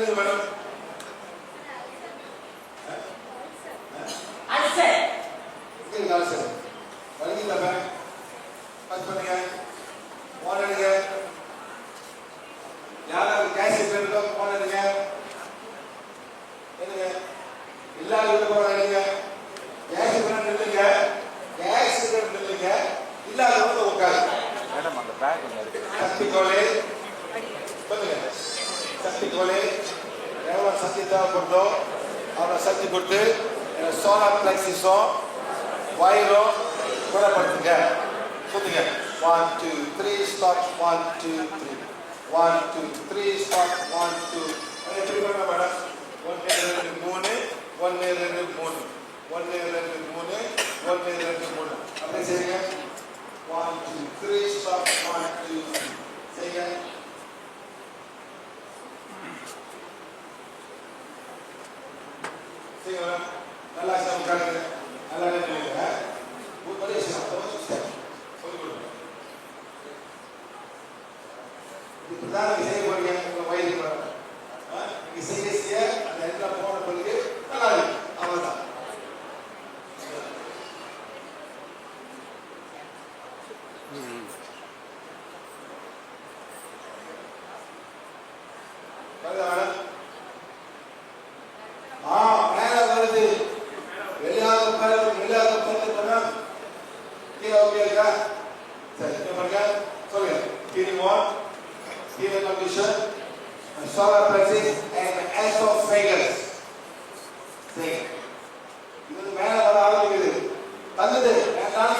நில்லுங்க madam? Ulcer. இங்கே கால் சார் வலிக்குதா மேம்? கட் பண்ணுங்க. போன் எடுங்க. யாராவது கேஸ் இருக்கோ போன் எடுங்க. எடுங்க இல்லாத வீட்டு போன எடுங்க கேஸ் இருக்கிற நில்லுங்க. கேஸ் இருக்கிற நில்லுங்க. இல்லாதவங்க உட்காரு மேடம் அந்த பேக் ஒன்று இருக்கு. சக்தி கோலே சொல்லுங்க. சக்தி கோலே எவ்வளோ சக்தி தேவைப்படுதோ அவ்வளோ சக்தி கொடுத்து சோலார் பிளக்ஸிஸும் வயரும் குணப்படுத்துங்க சொல்லுங்க one two three stop one two three one two three stop one two எப்படி பண்ண மேடம்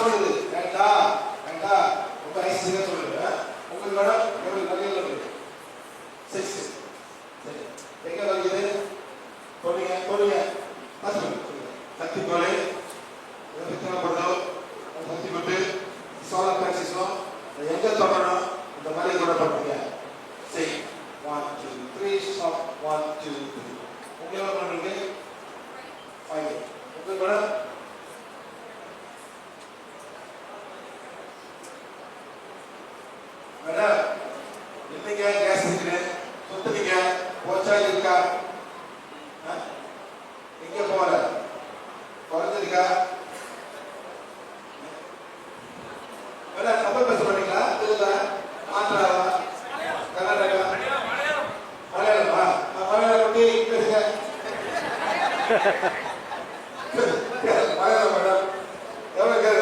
சொல்லுது. வேண்டாம். வேண்டாம். ரொம்ப ஐசியா சொல்லுது. உங்களுக்கு மேடம் உங்களுக்கு நல்ல இருக்கு சிக்ஸ் சரி எங்க வருகிறது சொல்லுங்க சொல்லுங்க நான் சொல்லுங்க சொல்லுங்க. சக்தி கோலை எது தேவைப்படுதோ அந்த சக்தி கொண்டு சோலார் பிளாக்சிஸும் எங்க தொடரணும் இந்த மாதிரி குணப்படுத்துங்க சரி one two three stop one two three உங்க எவ்வளோ பண்ணுறீங்க ஃபைவ் உங்களுக்கு மேடம் மேடம் இல்லைங்க கேஸ் இருக்குது? சுத்துறீங்க போச்சா இருக்கா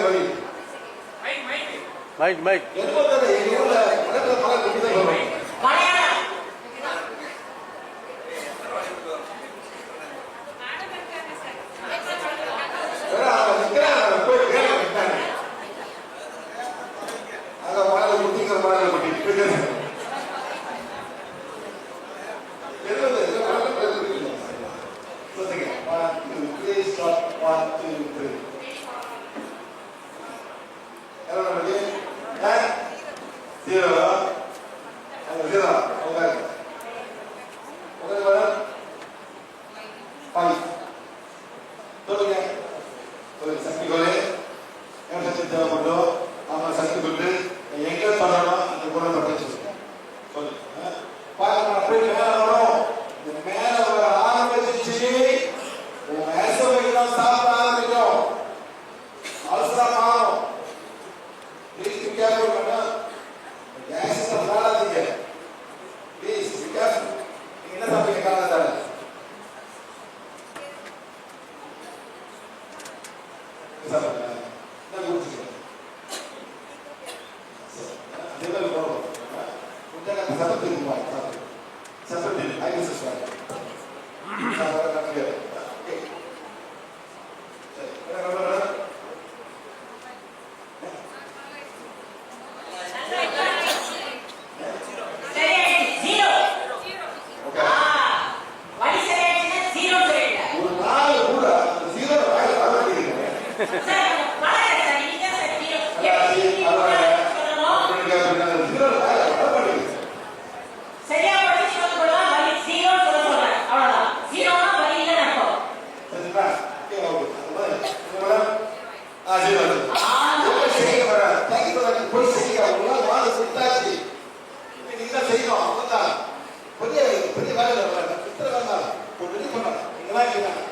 வழி மைக் மைக் Zero. அங்க zero. உட்காருங்க. உட்காருங்க மேடம். சொல்லுங்க சொல்லுங்க சக்தி கோலே என்ன சக்தி தேவைப்பட்டோ அவங்க சக்தி கொண்டு எங்க பண்ணணும் அந்த குணப்பட்டு சொல்லுங்க சொல்லுங்க சாப்பிடுங்க என்ன பெரிய வேலை பெரிய வேலை பண்ணலாம்